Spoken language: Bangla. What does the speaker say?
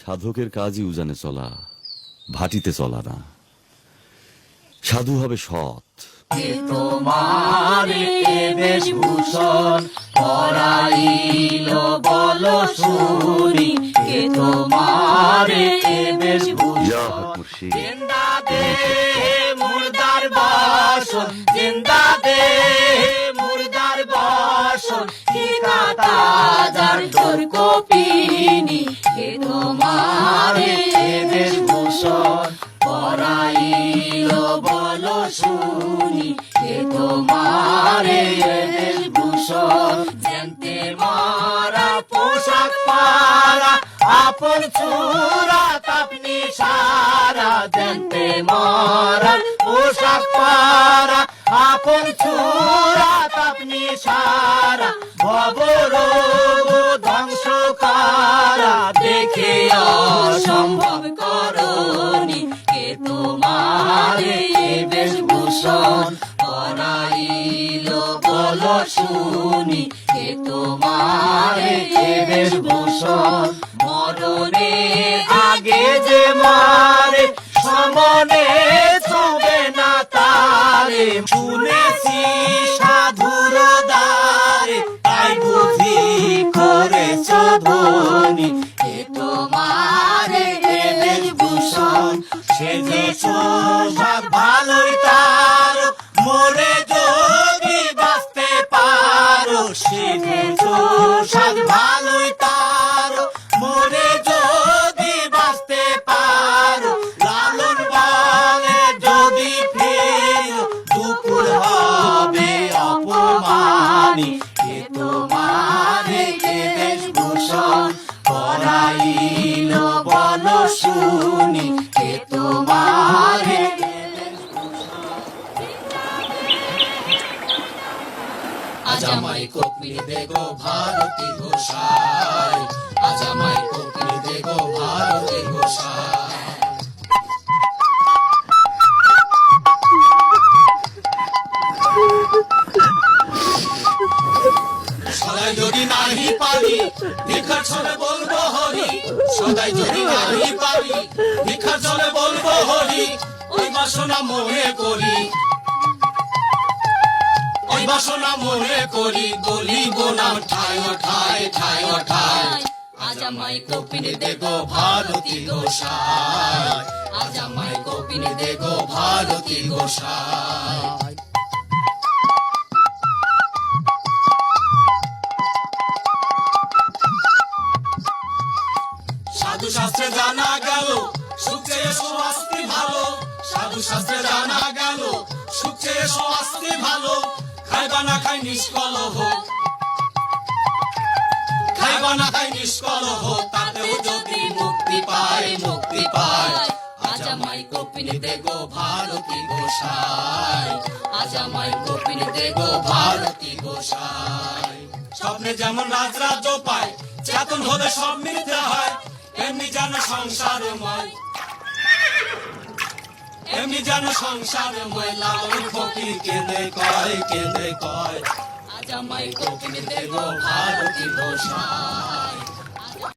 সাধকের কাজই উজানে চলা ভাটিতে চলা না। সাধু হবে সৎ। তোমারে বেশভূষণ পরাইল বল শুনি। কে তোমারে বেশভূষণ হক মুর্শিদ। জিন্দা দে মুর্দার বাসন জিন্দা দে মুর্দার বাসন। কি কাতা যার তোর কপিনি কে তোমারে বেশভূষণ পরাইল, বল শুনি, কে তোমারে বেশভূষণ জানতে মারা পোশাক পারা আপন চূড়া তাপনি সারা জানতে মারা পোশাক পারা আপন চূড়া তাপনি সারা ভবর শুনি কে তোমারে বেশভূষণ মরণে আগে যে মারে, সমনে ছবে না তারে। শুনেছি সাধুর দ্বারে, তাই বুঝি করেছ ধনি কে তোমারে বেশভূষণ সে যে ভালোই তার। সে যে ভালোই তার মোরে যদি বাঁচতে পারো, লালন বলে যদি ফের, দুপুর হবে অপমানি। কে তোমারে কে বেশভূষণ পরাইল বল আজ আমায় কপিল দেগো ভারতী ঘোষাই। আজ আমায় দেগো ভারতী ঘোষাই। সদাই যদি নাহি পারি ভিক্ষার ছলে বলব হরি। সদাই যদি নাহি পারি ভিক্ষার ছলে বলব হরি। ওই বাসনা মনে করি। বাসনা মনে করি গলিব না ঠায় ঠায় ঠায় ঠায় আজ আমায় কপিন দেগো ভারতী গোসাই। আজ আমায় কপিন দেগো ভারতী গোসাই। সাধু শাস্ত্রে জানা গেল, সুখে আস্তি ভালো। সাধু শাস্ত্রে জানা গেল, সুখে আস্তি ভালো। না খাই নিষ্কল হোক। খাইবা না খাই নিষ্কল হোক, তাতেও যদি মুক্তি পায় মুক্তি পায়। আজ আমায় দেগো ভারতী গোসাই। আজ আমায় দেগো ভারতী গোসাই। স্বপ্নে যেমন রাজ রাজ্য পায়, চেতন হলে সব মিলতে হয়, এমনি যেন সংসারময়। এমনি যেন সংসারময় লালন ফকির কেঁদে কয় কেঁদে কয়। আজ আমায় কপিন দেগো ভারতী গোসাই।